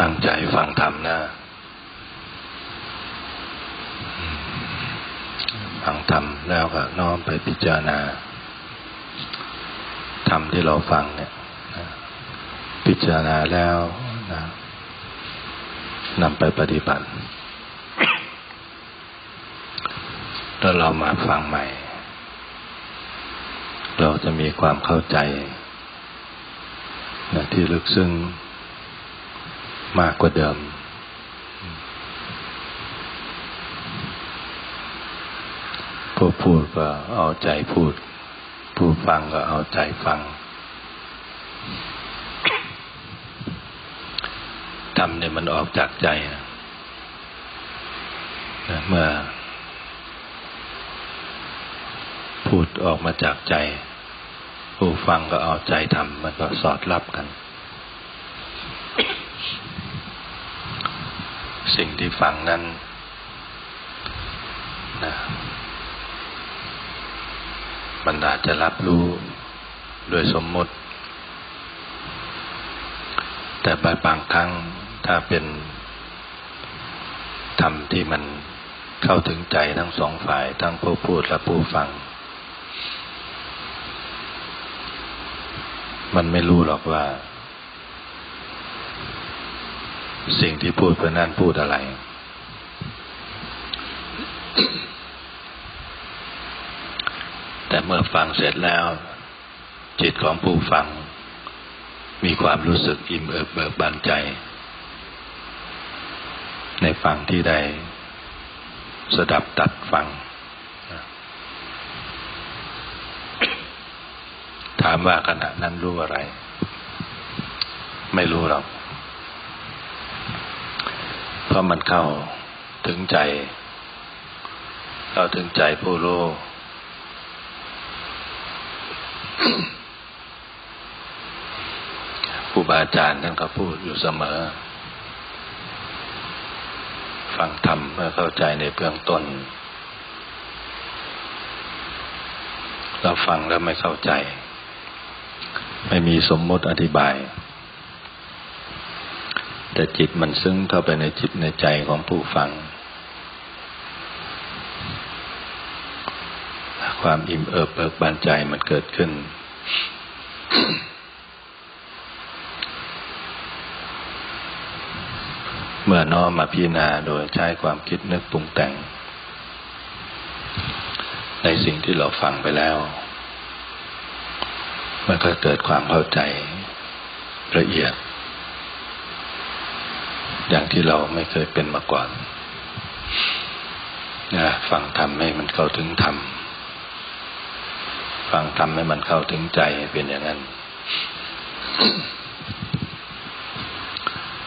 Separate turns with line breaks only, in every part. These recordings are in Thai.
ตั้งใจฟังธรรมนะ ฟังธรรมแล้วก็น้อมไปพิจารณาธรรมที่เราฟังเนี่ยพิจารณาแล้วนะนำไปปฏิบัติ แล้วเรามาฟังใหม่ เราจะมีความเข้าใจนะที่ลึกซึ้ง มากกว่าเดิม ผู้พูดก็เอาใจพูด ผู้ฟังก็เอาใจฟังทำเนี่ยมันออกจากใจนะเมื่อ พูดออกมาจากใจ ผู้ฟังก็เอาใจทำมันก็สอดรับกัน สิ่งที่ฟังนั้นนะมันอาจจะรับรู้โดยสมมติ แต่บางครั้งถ้าเป็นธรรมที่มันเข้าถึงใจทั้งสองฝ่าย ทั้งผู้พูดและผู้ฟัง มันไม่รู้หรอกว่า สิ่งที่พูดเพื่อนั้นพูดอะไร แต่เมื่อฟังเสร็จแล้ว จิตของผู้ฟัง มีความรู้สึกอิ่มเอิบเบิกบานใจ ในฟังที่ได้สดับตัดฟัง ถามว่าขณะนั้นรู้อะไร ไม่รู้หรอก เพราะมันเข้าถึงใจ เข้าถึงใจผู้รู้ครูบาอาจารย์ท่านก็พูดอยู่เสมอ ฟังธรรมเมื่อเข้าใจในเบื้องต้น เราฟังแล้วไม่เข้าใจ ไม่มีสมมติอธิบาย แต่จิตมันซึ้งเข้าไปในจิตในใจของผู้ฟัง ความอิ่มเอิบเบิกบานใจมันเกิดขึ้น เมื่อน้อมมาพิจารณาโดยใช้ความคิดนึกปรุงแต่ง ในสิ่งที่เราฟังไปแล้ว มันก็เกิดความเข้าใจละเอียด อย่างที่เราไม่เคยเป็นมาก่อนนะฟังธรรมให้มันเข้าถึงธรรม ฟังธรรมให้มันเข้าถึงใจเป็นอย่างนั้น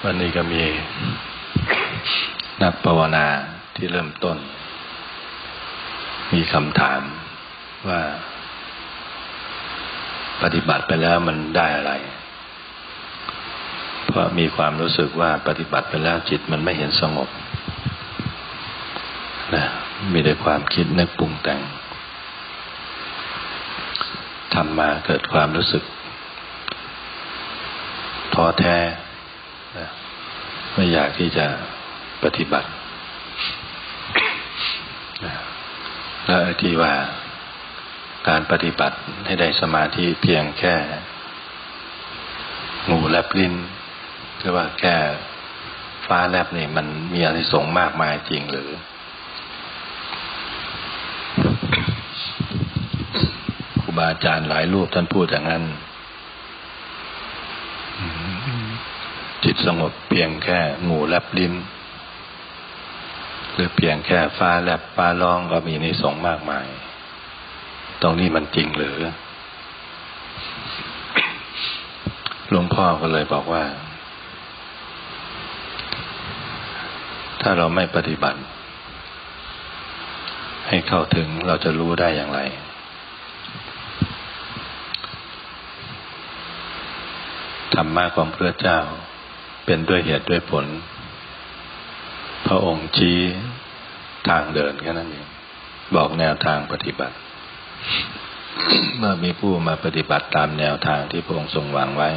วันนี้ก็มีนักภาวนาที่เริ่มต้น มีคำถามว่า ปฏิบัติไปแล้วมันได้อะไร เพราะมีความรู้สึกว่าปฏิบัติไปแล้วจิตมันไม่เห็นสงบนะมีแต่ความคิดนึกปรุงแต่งทำมาเกิดความรู้สึกท้อแท้นะไม่อยากที่จะปฏิบัตินะแล้วที่ว่าการปฏิบัติให้ได้สมาธิเพียงแค่งูแลบลิ้น คือว่าแค่ฟ้าแลบนี่มันมีอนิสงส์มากมายจริงหรือ ครูบาอาจารย์หลายรูปท่านพูดอย่างนั้น จิตสงบเพียงแค่งูแลบลิ้นหรือเพียงแค่ฟ้าแลบฟ้าร้องก็มีนิสงส์มากมาย ตรงนี้มันจริงหรือ หลวงพ่อก็เลยบอกว่า ถ้าเราไม่ปฏิบัติ ให้เข้าถึงเราจะรู้ได้อย่างไร ธรรมะของพระเจ้าเป็นด้วยเหตุด้วยผล พระองค์ชี้ทางเดินแค่นั้นเองบอกแนวทางปฏิบัติ เมื่อมีผู้มาปฏิบัติตามแนวทางที่พระองค์ทรงวางไว้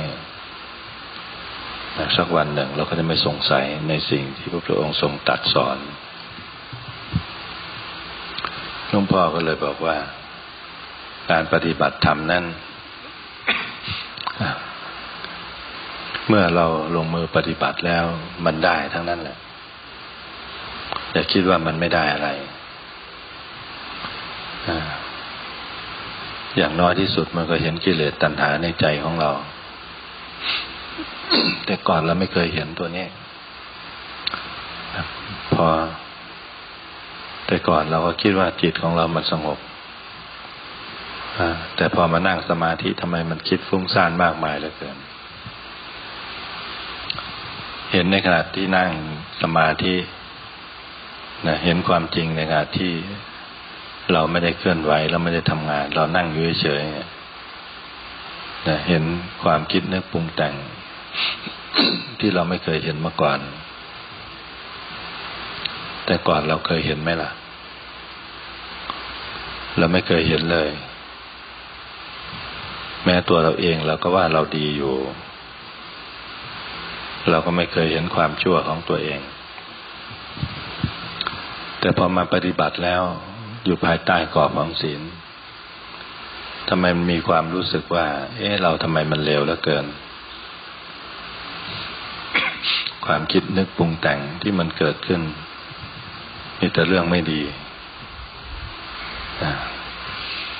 สักวันหนึ่งเราก็จะไม่สงสัยในสิ่งที่พระพุทธองค์ทรงตรัดสอนหลวงพ่อก็เลยบอกว่า การปฏิบัติธรรมนั้น เมื่อเราลงมือปฏิบัติแล้วมันได้ทั้งนั้นแหละอย่าคิดว่ามันไม่ได้อะไรอย่างน้อยที่สุดมันก็เห็นกิเลสตัณหาในใจของเรา แต่ก่อนเราไม่เคยเห็นตัวนี้พอ แต่ก่อนเราก็คิดว่าจิตของเรามันสงบแต่พอมานั่งสมาธิทำไมมันคิดฟุ้งซ่านมากมายเหลือเกิน เห็นในขณะที่นั่งสมาธินะเห็นความจริงในขณะที่เราไม่ได้เคลื่อนไหวเราไม่ได้ทำงาน เรานั่งอยู่เฉยๆนะเห็นความคิดนึกปรุงแต่ง ที่เราไม่เคยเห็นมาก่อน แต่ก่อนเราเคยเห็นไหมล่ะ เราไม่เคยเห็นเลย แม้ตัวเราเองเราก็ว่าเราดีอยู่ เราก็ไม่เคยเห็นความชั่วของตัวเอง แต่พอมาปฏิบัติแล้วอยู่ภายใต้กรอบของศีลทำไมมันมีความรู้สึกว่า เอ๊ะ เราทำไมมันเลวเหลือเกิน ความคิดนึกปรุงแต่งที่มันเกิดขึ้น มีแต่เรื่องไม่ดี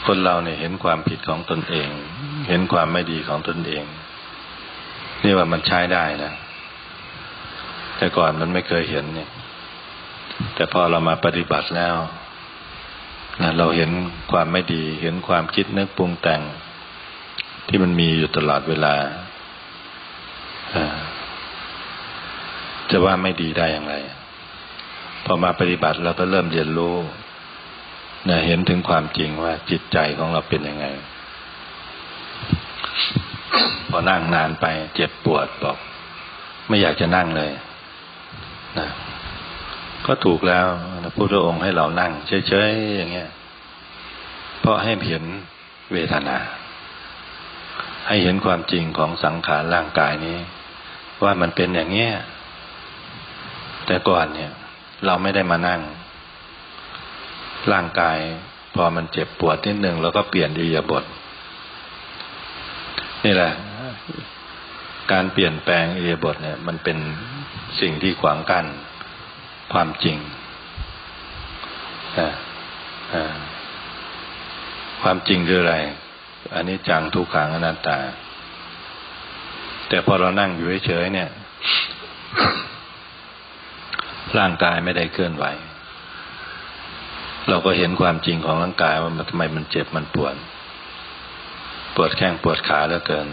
คนเราเนี่ยเห็นความผิดของตนเอง เห็นความไม่ดีของตนเอง นี่ว่ามันใช้ได้นะ แต่ก่อนมันไม่เคยเห็นเนี่ย แต่พอเรามาปฏิบัติแล้วนะเราเห็นความไม่ดี เห็นความคิดนึกปรุงแต่ง ที่มันมีอยู่ตลอดเวลา จะว่าไม่ดีได้อย่างไร พอมาปฏิบัติเราก็เริ่มเรียนรู้นะเห็นถึงความจริงว่าจิตใจของเราเป็นยังไง พอนั่งนานไป เจ็บปวดบอก ไม่อยากจะนั่งเลยนะก็ถูกแล้วพระพุทธองค์ให้เรานั่งเฉยๆอย่างเงี้ย เพราะให้เห็นเวทนา ให้เห็นความจริงของสังขารร่างกายนี้ ว่ามันเป็นอย่างเงี้ย แต่ก่อนเนี่ย เราไม่ได้มานั่ง ร่างกาย พอมันเจ็บปวดนิดหนึ่งแล้วก็เปลี่ยนอิยาบท นี่แหละ การเปลี่ยนแปลงอิยาบทเนี่ย มันเป็นสิ่งที่ขวางกัน้นความจริงความจริงคืออะไร อันนี้จังทุกขังอนัตตา แต่พอเรานั่งอยู่เฉยๆเนี่ย ร่างกายไม่ได้เคลื่อนไหว เราก็เห็นความจริงของร่างกายว่าทำไมมันเจ็บมันปวด ปวดแข้งปวดขาเหลือเกิน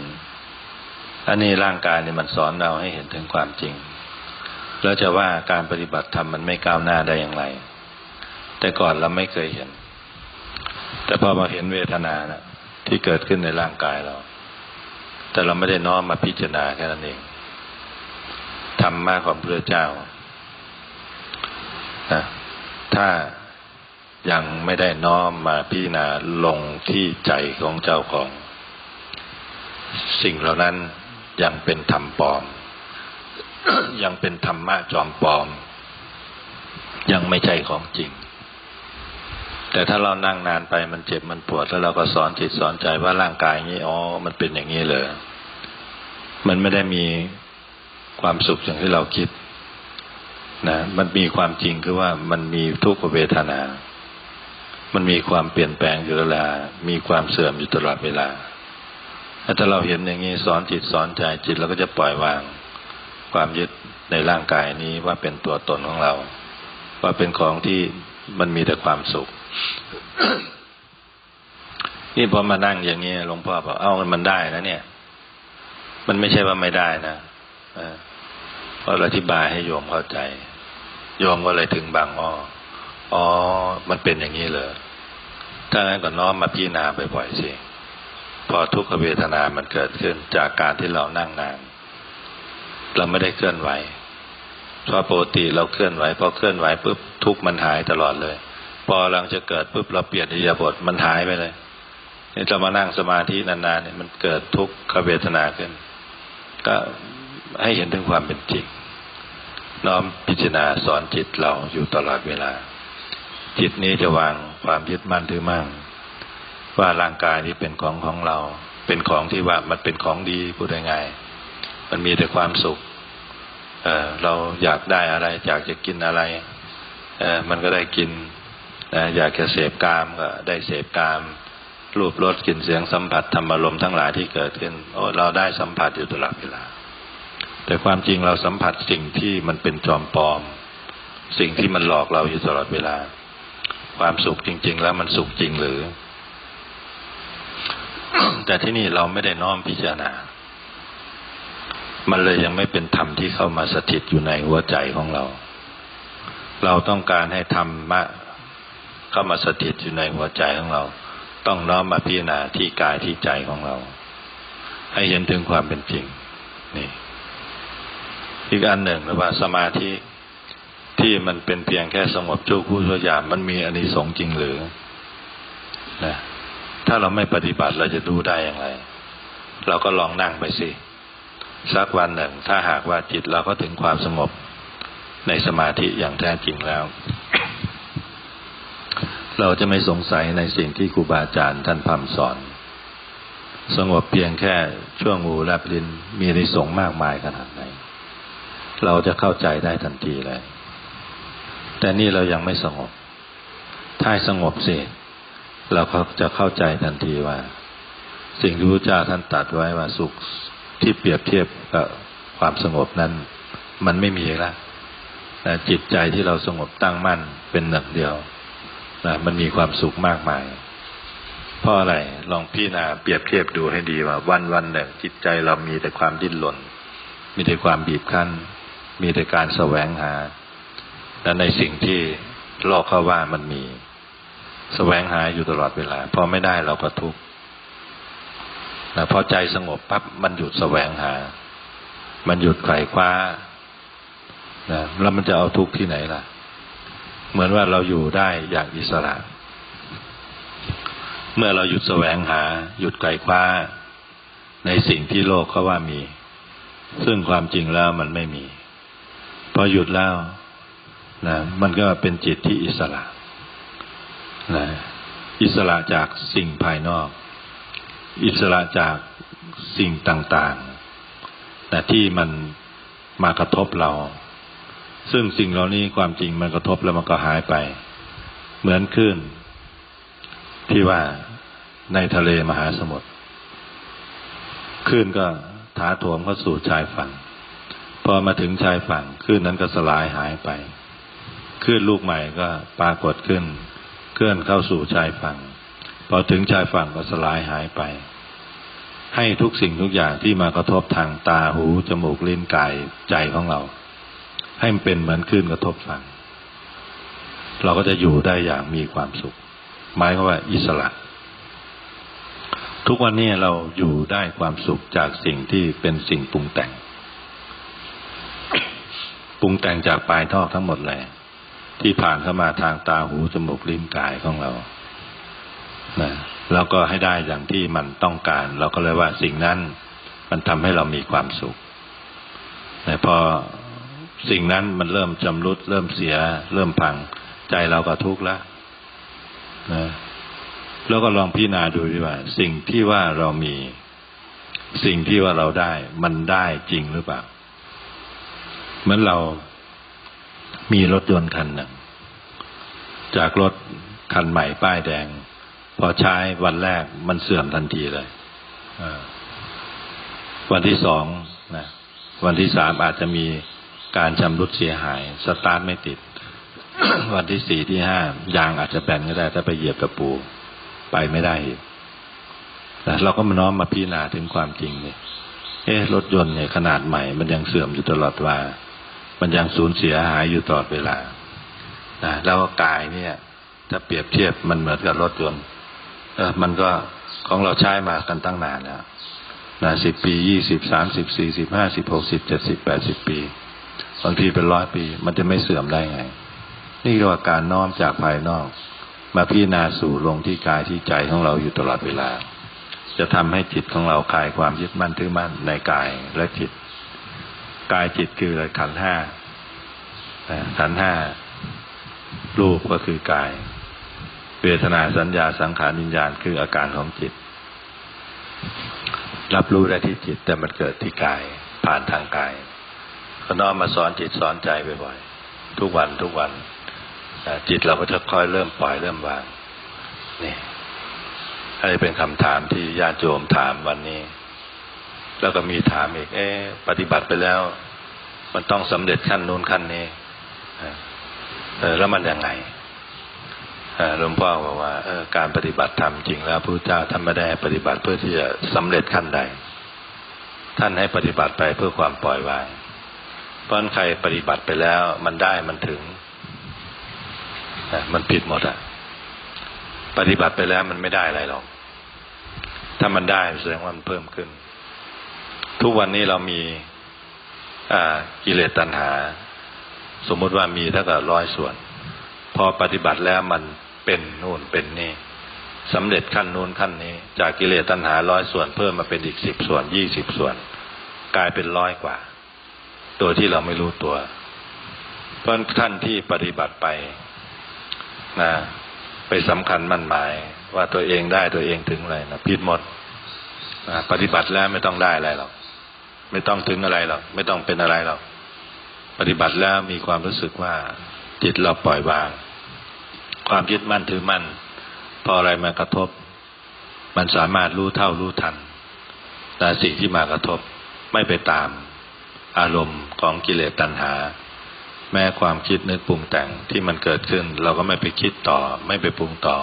อันนี้ร่างกายเนี่ยมันสอนเราให้เห็นถึงความจริง แล้วจะว่าการปฏิบัติธรรมมันไม่ก้าวหน้าได้อย่างไร แต่ก่อนเราไม่เคยเห็น แต่พอมาเห็นเวทนานะที่เกิดขึ้นในร่างกายเรา แต่เราไม่ได้น้อมมาพิจารณาแค่นั้นเองธรรมะของพระเจ้า นะถ้ายังไม่ได้น้อมมาพิจารณาลงที่ใจของเจ้าของ สิ่งเหล่านั้นยังเป็นธรรมปลอม ยังเป็นธรรมะจอมปลอม ยังไม่ใช่ของจริง แต่ถ้าเรานั่งนานไปมันเจ็บมันปวดแล้วเราก็สอนจิตสอนใจว่าร่างกายนี้อ๋อมันเป็นอย่างนี้เลย มันไม่ได้มีความสุขอย่างที่เราคิด นะมันมีความจริงคือว่ามันมีทุกขเวทนา มันมีความเปลี่ยนแปลงอยู่ตลอดเวลามีความเสื่อมอยู่ตลอดเวลา ถ้าเราเห็นอย่างนี้สอนจิตสอนใจจิตเราก็จะปล่อยวาง ความยึดในร่างกายนี้ว่าเป็นตัวตนของเรา ว่าเป็นของที่มันมีแต่ความสุขนี่พอมานั่งอย่างนี้หลวงพ่อบอกเอ้ามันได้นะเนี่ย มันไม่ใช่ว่าไม่ได้นะเพราะอธิบายให้โยมเข้าใจ โยมก็เลยถึงบางอ้อ อ๋อ มันเป็นอย่างนี้เลยถ้างั้นก็น้อมมาพิจารณาบ่อยๆสิพอทุกขเวทนามันเกิดขึ้นจากการที่เรานั่งนาน เราไม่ได้เคลื่อนไหวเพราะปกติเราเคลื่อนไหวพอเคลื่อนไหวปุ๊บทุกมันหายตลอดเลย พอหลังจะเกิดปุ๊บเราเปลี่ยนอิยาบทมันหายไปเลยนี่เรามานั่งสมาธินานๆเนี่ยมันเกิดทุกขเวทนาขึ้น ก็ให้เห็นถึงความเป็นจริง น้อมพิจารณาสอนจิตเราอยู่ตลอดเวลา จิตนี้จะวางความยึดมั่นถือมั่นว่าร่างกายนี้เป็นของของเรา เป็นของที่ว่ามันเป็นของดีพูดง่ายๆมันมีแต่ความสุขเเราอยากได้อะไร อยากจะกินอะไรมันก็ได้กินอยากจะเสพกามก็ได้เสพกาม รูปรสกลิ่นเสียงสัมผัสธรรมารมทั้งหลายที่เกิดขึ้นโอ้เราได้สัมผัสอยู่ตลอดเวลา แต่ความจริงเราสัมผัสสิ่งที่มันเป็นจอมปลอม สิ่งที่มันหลอกเราอยู่ตลอดเวลา ความสุขจริง ๆ แล้วมันสุขจริงหรือ แต่ที่นี่เราไม่ได้น้อมพิจารณา มันเลยยังไม่เป็นธรรมที่เข้ามาสถิตอยู่ในหัวใจของเรา เราต้องการให้ธรรมะเข้ามาสถิตอยู่ในหัวใจของเรา ต้องน้อมมาพิจารณาที่กายที่ใจของเรา ให้เห็นถึงความเป็นจริง นี่ อีกอันหนึ่งนะว่าสมาธิที่มันเป็นเพียงแค่สงบชั่วคู่ชั่วยามมันมีอานิสงส์จริงหรือนะถ้าเราไม่ปฏิบัติเราจะดูได้อย่างไร เราก็ลองนั่งไปสิสักวันหนึ่ง ถ้าหากว่าจิตเราก็ถึงความสงบในสมาธิอย่างแท้จริงแล้ว เราจะไม่สงสัยในสิ่งที่ครูบาอาจารย์ท่านพร่ำสอน สงบเพียงแค่ช่วงงูแลบลินมีในสงมากมายขนาดไหน เราจะเข้าใจได้ทันทีเลย แต่นี่เรายังไม่สงบ ถ้าสงบเสร็จเราก็จะเข้าใจทันทีว่า สิ่งที่พระเจ้าท่านตัดไว้ว่าสุขที่เปรียบเทียบกับความสงบนั้น มันไม่มีแล้วนะจิตใจที่เราสงบตั้งมั่นเป็นหนึ่งเดียวนะมันมีความสุขมากมายเพราะอะไรลองพี่นาเปรียบเทียบดูให้ดีว่า วันวันหนึ่งจิตใจเรามีแต่ความดิ้นรนมีแต่ความบีบคั้น มีแต่การแสวงหา และในสิ่งที่โลกเขาว่ามันมี แสวงหาอยู่ตลอดเวลา พอไม่ได้เราก็ทุกข์นะพอใจสงบปั๊บมันหยุดแสวงหา มันหยุดไขว่คว้านะแล้วมันจะเอาทุกข์ที่ไหนล่ะ เหมือนว่าเราอยู่ได้อย่างอิสระ เมื่อเราหยุดแสวงหา หยุดไกลคว้า ในสิ่งที่โลกเขาว่ามี ซึ่งความจริงแล้วมันไม่มี พอหยุดแล้วนะมันก็เป็นจิตที่อิสระนะอิสระจากสิ่งภายนอก อิสระจากสิ่งต่างๆนะที่มันมากระทบเรา ซึ่งสิ่งเหล่านี้ความจริงมันกระทบแล้วมันก็หายไป เหมือนคลื่นที่ว่าในทะเลมหาสมุทรคลื่นก็ถาโถมเข้าสู่ชายฝั่ง พอมาถึงชายฝั่งคลื่นนั้นก็สลายหายไปคลื่นลูกใหม่ก็ปรากฏขึ้น เคลื่อนเข้าสู่ชายฝั่ง พอถึงชายฝั่งก็สลายหายไป ให้ทุกสิ่งทุกอย่างที่มากระทบทางตาหู จมูกลิ้นกายใจของเรา ให้มันเป็นเหมือนคลื่นกระทบฝั่ง เราก็จะอยู่ได้อย่างมีความสุข หมายว่าอิสระ ทุกวันนี้เราอยู่ได้ความสุขจากสิ่งที่เป็นสิ่งปรุงแต่ง รุงแต่งจากปลายท่อทั้งหมดเลยที่ผ่านเข้ามาทางตาหูจมูกลิ้นกายของเรานะแล้วก็ให้ได้อย่างที่มันต้องการ เราก็เลยว่าสิ่งนั้น มันทำให้เรามีความสุขแต่พอสิ่งนั้นมันเริ่มจำรุด เริ่มเสีย เริ่มพังใจเราก็ทุกข์แล้วนะแล้วก็ลองพิจารณาดูดีว่า สิ่งที่ว่าเรามี สิ่งที่ว่าเราได้ มันได้จริงหรือเปล่า เหมือนเรามีรถยนต์คันหนึ่งจากรถคันใหม่ป้ายแดง พอใช้วันแรกมันเสื่อมทันทีเลยวันที่สองนะวันที่สามอาจจะมีการชำรุดเสียหาย สตาร์ทไม่ติด วันที่สี่ที่ห้ายางอาจจะแบนก็ได้ ถ้าไปเหยียบตะปูไปไม่ได้แต่เราก็มาน้อมมาพิจารณาถึงความจริงเนี่ยเอ๊ะรถยนต์เนี่ยขนาดใหม่มันยังเสื่อมอยู่ตลอดว่า มันยังสูญเสียหายอยู่ตลอดเวลานะแล้วกายเนี่ย ถ้าเปรียบเทียบมันเหมือนกับรถยนต์เออมันก็ของเราใช้มากันตั้งนานแล้วนะสิบปียี่สิบสามสิบสี่สิบห้าสิบหกสิบเจ็ดสิบแปดสิบปีบางทีเป็นร้อยปี มันจะไม่เสื่อมได้ไง นี่เรียกว่าการน้อมจากภายนอก มาพิจารณาสู่ลงที่กายที่ใจของเราอยู่ตลอดเวลา จะทำให้จิตของเราคลายความยึดมั่นถือมั่นในกายและจิต กายจิตคืออะไรขันห้าขันห้ารูปก็คือกาย เวทนาสัญญาสังขารวิญญาณคืออาการของจิต รับรู้ได้ที่จิตแต่มันเกิดที่กาย ผ่านทางกายก็น้อมมาสอนจิตสอนใจบ่อยๆทุกวันทุกวันจิตเราก็จะค่อยเริ่มปล่อยเริ่มวางนี่อันนี้เป็นคำถามที่ญาติโยมถามวันนี้ แล้วก็มีถามอีก เอ๊ะปฏิบัติไปแล้ว มันต้องสำเร็จขั้นนู้นขั้นนี้เออแล้วมันยังไงหลวงพ่อบอกว่าการปฏิบัติธรรมจริงแล้วพระเจ้าท่านไม่ได้ปฏิบัติเพื่อที่จะสำเร็จขั้นใด ท่านให้ปฏิบัติไปเพื่อความปล่อยวางเพราะนั้นใครปฏิบัติไปแล้ว มันได้มันถึงมันผิดหมดอะปฏิบัติไปแล้วมันไม่ได้อะไรหรอก ถ้ามันได้แสดงว่ามันเพิ่มขึ้น ทุกวันนี้เรามี กิเลสตัณหา สมมุติว่ามีเท่ากับร้อยส่วน พอปฏิบัติแล้วมันเป็นนู่นเป็นนี่สำเร็จขั้นนู้นขั้นนี้ จากกิเลสตัณหาร้อยส่วนเพิ่มมาเป็นอีกสิบส่วนยี่สิบส่วน กลายเป็นร้อยกว่า ตัวที่เราไม่รู้ตัว เพราะท่านที่ปฏิบัติไปนะไปสำคัญมั่นหมาย ว่าตัวเองได้ตัวเองถึงอะไรนะผิดหมดนะปฏิบัติแล้วไม่ต้องได้อะไรหรอก ไม่ต้องถึงอะไรหรอกไม่ต้องเป็นอะไรหรอกปฏิบัติแล้วมีความรู้สึกว่า จิตเราปล่อยวาง ความยึดมั่นถือมั่น พออะไรมากระทบ มันสามารถรู้เท่ารู้ทัน แต่สิ่งที่มากระทบไม่ไปตาม อารมณ์ของกิเลสตัณหา แม้ความคิดนึกปรุงแต่งที่มันเกิดขึ้น เราก็ไม่ไปคิดต่อ ไม่ไปปรุงต่อ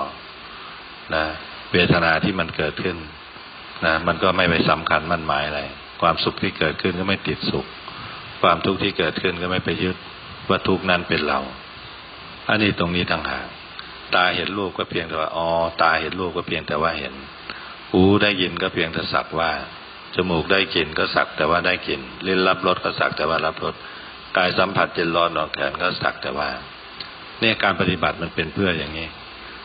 นะเวทนาที่มันเกิดขึ้นนะมันก็ไม่ไปสำคัญมั่นหมายอะไร ความสุขที่เกิดขึ้นก็ไม่ติดสุข ความทุกข์ที่เกิดขึ้นก็ไม่ไปยึดว่าทุกข์นั้นเป็นเรา อันนี้ตรงนี้ต่างหากตาเห็นรูปก็เพียงแต่ว่าอ๋อตาเห็นรูปก็เพียงแต่ว่าเห็น หูได้ยินก็เพียงแต่สักว่า จมูกได้กลิ่นก็สักแต่ว่าได้กลิ่นลิ้นรับรสก็สักแต่ว่ารับรสกายสัมผัสเย็นร้อนนอนแขนก็สักแต่ว่าเนี่ยการปฏิบัติมันเป็นเพื่ออย่างนี้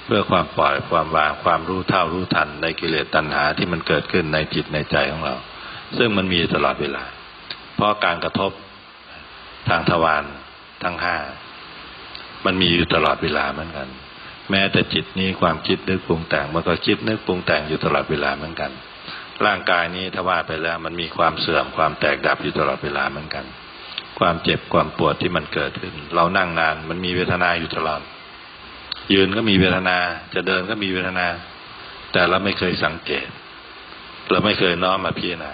เพื่อความปล่อยความวางความรู้เท่ารู้ทันในกิเลสตัณหาที่มันเกิดขึ้นในจิตในใจของเรา ซึ่งมันมีตลอดเวลา เพราะการกระทบทางทวารทั้งห้ามันมีอยู่ตลอดเวลาเหมือนกัน แม้แต่จิตนี้ความคิดนึกปรุงแต่งมันก็คิดนึกปรุงแต่งอยู่ตลอดเวลาเหมือนกัน ร่างกายนี้ถ้าว่าไปแล้วมันมีความเสื่อมความแตกดับอยู่ตลอดเวลาเหมือนกัน ความเจ็บความปวดที่มันเกิดขึ้น เรานั่งนานมันมีเวทนาอยู่ตลอด ยืนก็มีเวทนา จะเดินก็มีเวทนา แต่เราไม่เคยสังเกต เราไม่เคยน้อมมาพิจารณา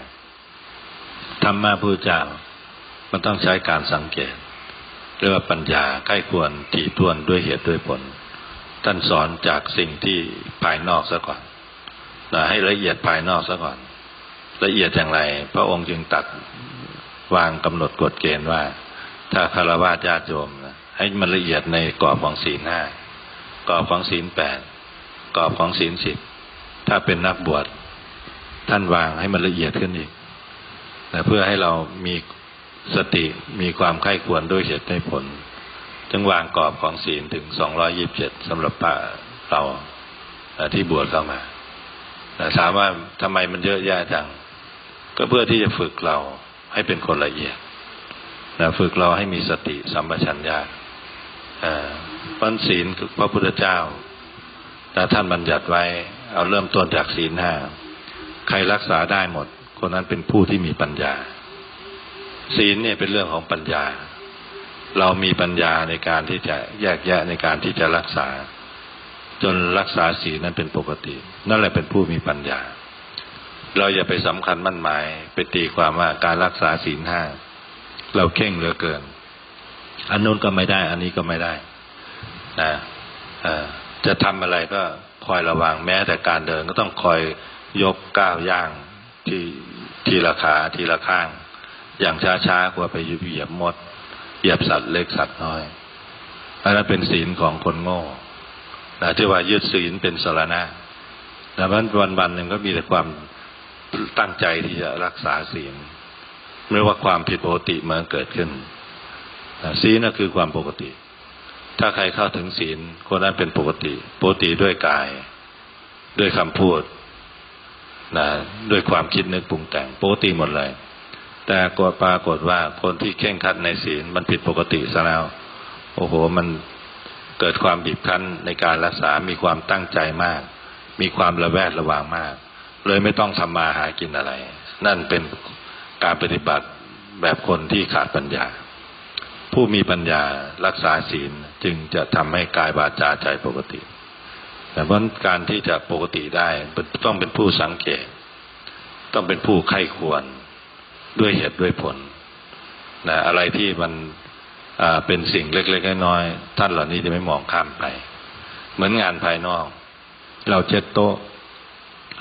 ธรรมะพุทธเจ้า มันต้องใช้การสังเกตเรียกว่าปัญญาใกล้ควรถี่ถ้วนด้วยเหตุด้วยผล ท่านสอนจากสิ่งที่ภายนอกซะก่อนนะให้ละเอียดภายนอกซะก่อน ละเอียดอย่างไร พระองค์จึงตัดวางกำหนดกฎเกณฑ์ว่า ถ้าคารวะญาติโยมนะให้มันละเอียดในกรอบของศีลห้ากรอบของศีลแปดกรอบของศีลสิบถ้าเป็นนักบวชท่านวางให้มันละเอียดขึ้นอีก นะเพื่อให้เรามีสติมีความไข้ควรด้วยเหตุด้ผล จึงวางกรอบของศีลถึงสองร้อยิบเจ็ดสำหรับพระเราที่บวชเข้ามาถามว่าทำไมมันเยอะแยะจัง ก็เพื่อที่จะฝึกเราให้เป็นคนละเอียดนะฝึกเราให้มีสติสัมปชัญญะปัญศีลคือพระพุทธเจ้าแต่ท่านบัญญัติไว้ เอาเริ่มต้นจากศีลห้า ใครรักษาได้หมด คนนั้นเป็นผู้ที่มีปัญญา ศีลเนี่ยเป็นเรื่องของปัญญา เรามีปัญญาในการที่จะแยกแยะในการที่จะรักษา จนรักษาศีลนั้นเป็นปกติ นั่นแหละเป็นผู้มีปัญญา เราอย่าไปสำคัญมั่นหมาย ไปตีความว่าการรักษาศีลห้าเราเข่งเหลือเกิน อันนู้นก็ไม่ได้ อันนี้ก็ไม่ได้นะจะทำอะไรก็คอยระวังแม้แต่การเดินก็ต้องคอยยกก้าวย่าง ที่ทีละขาทีละข้าง อย่างช้าๆกว่าไปเหยียบมดเหยียบสัตว์เล็กสัตว์น้อยอันนั้นเป็นศีลของคนโง่นะที่ว่ายึดศีลเป็นสารณะแต่วันวันวันหนึ่งก็มีแต่ความตั้งใจที่จะรักษาศีลไม่ว่าความผิดปกติมันเกิดขึ้นศีลนั่นคือความปกติ ถ้าใครเข้าถึงศีลคนนั้นเป็นปกติ ปกติด้วยกาย ด้วยคำพูด นะด้วยความคิดนึกปรุงแต่งปกติหมดเลย แต่กฏปรากฏว่าคนที่เข่งคัดในศีลมันผิดปกติซะแล้ว โอ้โหมันเกิดความบีบคั้นในการรักษา มีความตั้งใจมาก มีความระแวดระวังมาก เลยไม่ต้องทำมาหากินอะไร นั่นเป็นการปฏิบัติแบบคนที่ขาดปัญญา ผู้มีปัญญารักษาศีลจึงจะทำให้กายวาจาใจปกติ แต่เพราะการที่จะปกติได้ต้องเป็นผู้สังเกต ต้องเป็นผู้ไข้ควรด้วยเหตุด้วยผลนะอะไรที่มันเป็นสิ่งเล็กๆน้อยๆท่านเหล่านี้จะไม่มองข้ามไป เหมือนงานภายนอก เราเช็ดโต๊ะ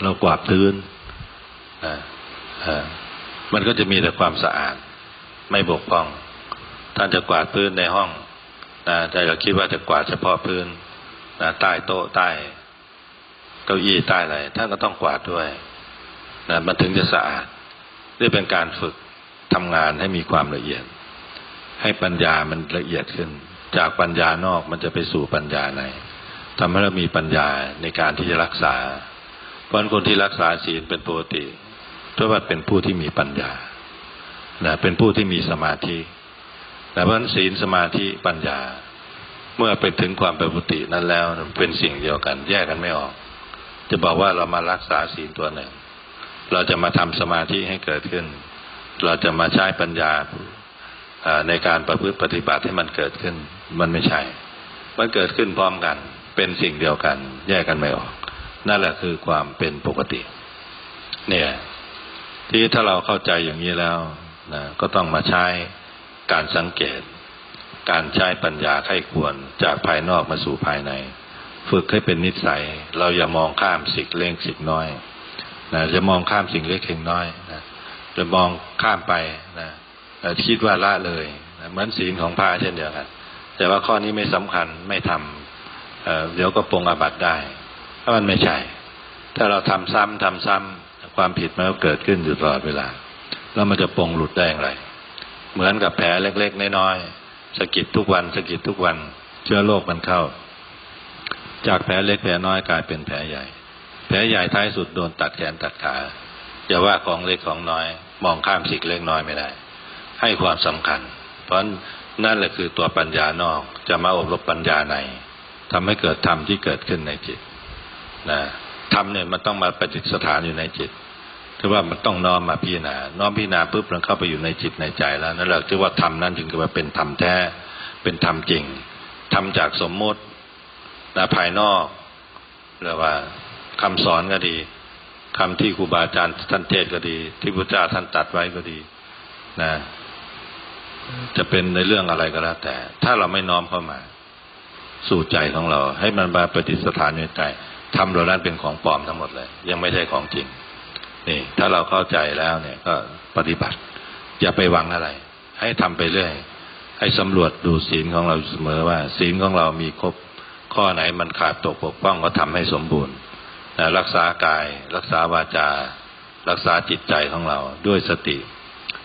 เรากวาดพื้นนะมันก็จะมีแต่ความสะอาด ไม่บกพร่อง ท่านจะกวาดพื้นในห้องนะแต่เราคิดว่าจะกวาดเฉพาะพื้น นะใต้โต๊ะใต้ เก้าอี้ใต้อะไรท่านก็ต้องกวาดด้วยนะมันถึงจะสะอาดนี่เป็นการฝึกทำงานให้มีความละเอียด ให้ปัญญามันละเอียดขึ้น จากปัญญานอกมันจะไปสู่ปัญญาในทำให้เรามีปัญญาในการที่จะรักษา เพราะคนที่รักษาศีลเป็นปกติเพราะว่าเป็นผู้ที่มีปัญญานะเป็นผู้ที่มีสมาธิแต่เพราะศีลสมาธิปัญญา เมื่อเป็นถึงความเป็นปกตินั้นแล้วเป็นสิ่งเดียวกัน แยกกันไม่ออก จะบอกว่าเรามารักษาศีลตัวหนึ่ง เราจะมาทำสมาธิให้เกิดขึ้น เราจะมาใช้ปัญญาในการประพฤติปฏิบัติให้มันเกิดขึ้น มันไม่ใช่ มันเกิดขึ้นพร้อมกัน เป็นสิ่งเดียวกัน แยกกันไม่ออก นั่นแหละคือความเป็นปกติ เนี่ย ที่ถ้าเราเข้าใจอย่างนี้แล้วนะก็ต้องมาใช้การสังเกต การใช้ปัญญาไข้ควรจากภายนอกมาสู่ภายใน ฝึกให้เป็นนิสัย เราอย่ามองข้ามสิ่งเล็กสิ่งน้อยนะจะมองข้ามสิ่งเล็กสิ่งน้อยนะจะมองข้ามไปนะคิดว่าละเลยนะเหมือนศีลของพระเช่นเดียวกันแต่ว่าข้อนี้ไม่สำคัญไม่ทำเเดี๋ยวก็ปรงอาบัติได้ถ้ามันไม่ใช่ ถ้าเราทำซ้ำทำซ้ำความผิดมันก็เกิดขึ้นอยู่ตลอดเวลา แล้วมันจะปรงหลุดได้อย่างไร เหมือนกับแผลเล็ก ๆ น้อยๆ สะกิดทุกวันสะกิดทุกวัน เชื้อโรคมันเข้า จากแผลเล็กแผลน้อยกลายเป็นแผลใหญ่ แผลใหญ่ท้ายสุดโดนตัดแขนตัดขาจะว่าของเล็กของน้อย มองข้ามสิ่งเล็กน้อยไม่ได้ ให้ความสำคัญ เพราะนั่นแหละคือตัวปัญญานอกจะมาอบรมปัญญาในทำให้เกิดธรรมที่เกิดขึ้นในจิตนะธรรมเนี่ยมันต้องมาประดิษฐานอยู่ในจิต คือว่ามันต้องน้อมมาพิจารณา น้อมพิจารณาปุ๊บมันเข้าไปอยู่ในจิตในใจแล้วนั่นแหละคือว่าธรรมนั้นจึงจะว่าเป็นธรรมแท้ เป็นธรรมจริงทำจากสมมุตินะภายนอกเรียกว่าคำสอนก็ดีคำที่ครูบาอาจารย์ท่านเทศก็ดี ที่พระเจ้าท่านตัดไว้ก็ดี นะ จะเป็นในเรื่องอะไรก็แล้วแต่ ถ้าเราไม่น้อมเข้ามา สู่ใจของเรา ให้มันมาปฏิสถานในใจทำเรานั้นเป็นของปลอมทั้งหมดเลย ยังไม่ใช่ของจริง นี่ถ้าเราเข้าใจแล้วเนี่ยก็ปฏิบัติ อย่าไปหวังอะไร ให้ทำไปเรื่อย ให้สำรวจดูศีลของเราเสมอว่า ศีลของเรามีครบข้อไหนมันขาดตกปกป้องก็ทำให้สมบูรณ์รักษากาย รักษาวาจา รักษาจิตใจของเราด้วยสติ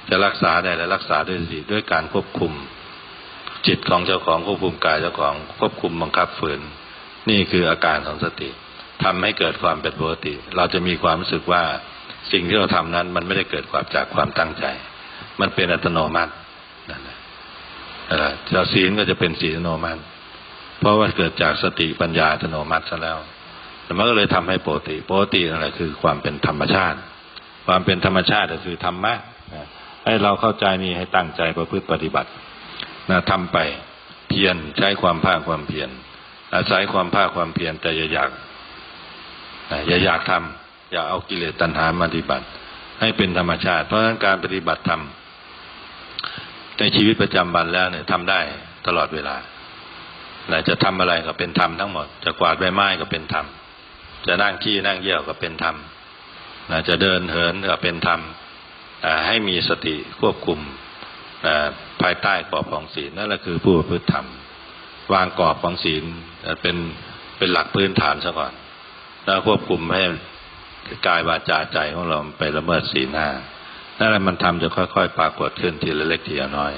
จะรักษาได้และรักษาด้วยสติด้วยการควบคุม จิตของเจ้าของควบคุมกายเจ้าของควบคุมบังคับฝืน นี่คืออาการของสติทำให้เกิดความเป็นปกติ เราจะมีความรู้สึกว่า สิ่งที่เราทำนั้น มันไม่ได้เกิดความจากความตั้งใจ มันเป็นอัตโนมัตินั่นแหละจะศีลก็จะเป็นศีลอัตโนมัติ เพราะว่าเกิดจากสติปัญญาอัตโนมัติซะแล้วมันก็เลยทำให้ปกติปกติอะไรคือความเป็นธรรมชาติ ความเป็นธรรมชาติก็คือธรรมะให้เราเข้าใจนี่ให้ตั้งใจประพฤติปฏิบัตินะทำไปเพียรใช้ความภาคความเพียรอาศัยความภาคความเพียรแต่อย่าอยากอย่าอยากทำ อย่าเอากิเลสตัณหามาปฏิบัติ ให้เป็นธรรมชาติ เพราะฉะนั้นการปฏิบัติธรรมในชีวิตประจำวันแล้วเนี่ยทำได้ตลอดเวลาจะทำอะไรก็เป็นธรรมทั้งหมด จะกวาดใบไม้ก็เป็นธรรม จะนั่งขี้นั่งเยี่ยวก็เป็นธรรมจะเดินเหินก็เป็นธรรมให้มีสติควบคุมภายใต้กรอบของศีลนั่นแหละคือผู้ประพฤติธรรม วางกรอบของศีลเป็นเป็นหลักพื้นฐานซะก่อน แล้วควบคุมให้ กายวาจาใจของเราไปละเมิดศีลห้านั่นแหละมันทำจะค่อยๆ ปรากฏขึ้นทีละเล็กทีละน้อย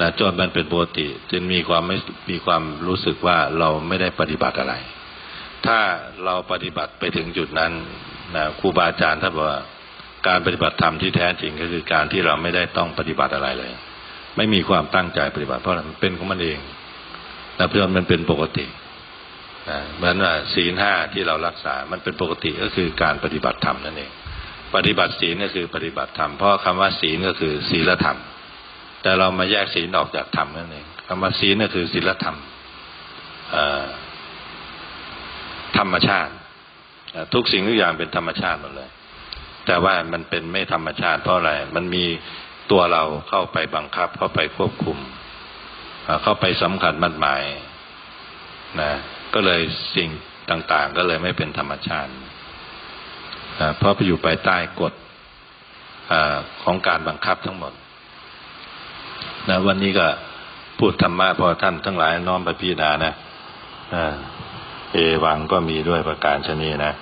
นะจนมันเป็นปกติจึงมีความไม่มีความรู้สึกว่าเราไม่ได้ปฏิบัติอะไร ถ้าเราปฏิบัติไปถึงจุดนั้นนะครูบาอาจารย์ท่านบอกว่าการปฏิบัติธรรมที่แท้จริงก็คือการที่เราไม่ได้ต้องปฏิบัติอะไรเลย ไม่มีความตั้งใจปฏิบัติเพราะมันเป็นของมันเองนะเพื่อมันเป็นปกติ เหมือนว่าศีลห้าที่เรารักษา มันเป็นปกติก็คือการปฏิบัติธรรมนั่นเอง ปฏิบัติศีลก็คือปฏิบัติธรรม เพราะคำว่าศีลก็คือศีลธรรม แต่เรามาแยกศีลออกจากธรรมนั่นเองคำว่าศีลก็คือศีลธรรมธรรมชาติ ทุกสิ่งทุกอย่างเป็นธรรมชาติหมดเลย แต่ว่ามันเป็นไม่ธรรมชาติ เพราะอะไร มันมีตัวเราเข้าไปบังคับ เข้าไปควบคุมเอ่อเข้าไปสำคัญมั่นหมายนะ ก็เลยสิ่งต่าง ๆ ก็เลยไม่เป็นธรรมชาติเพราะไปอยู่ภายใต้กฎอของการบังคับทั้งหมดนะวันนี้ก็พูดธรรมะพอท่านทั้งหลายน้อมไปพิจารณานะเอวังก็มีด้วยประการชนีนะ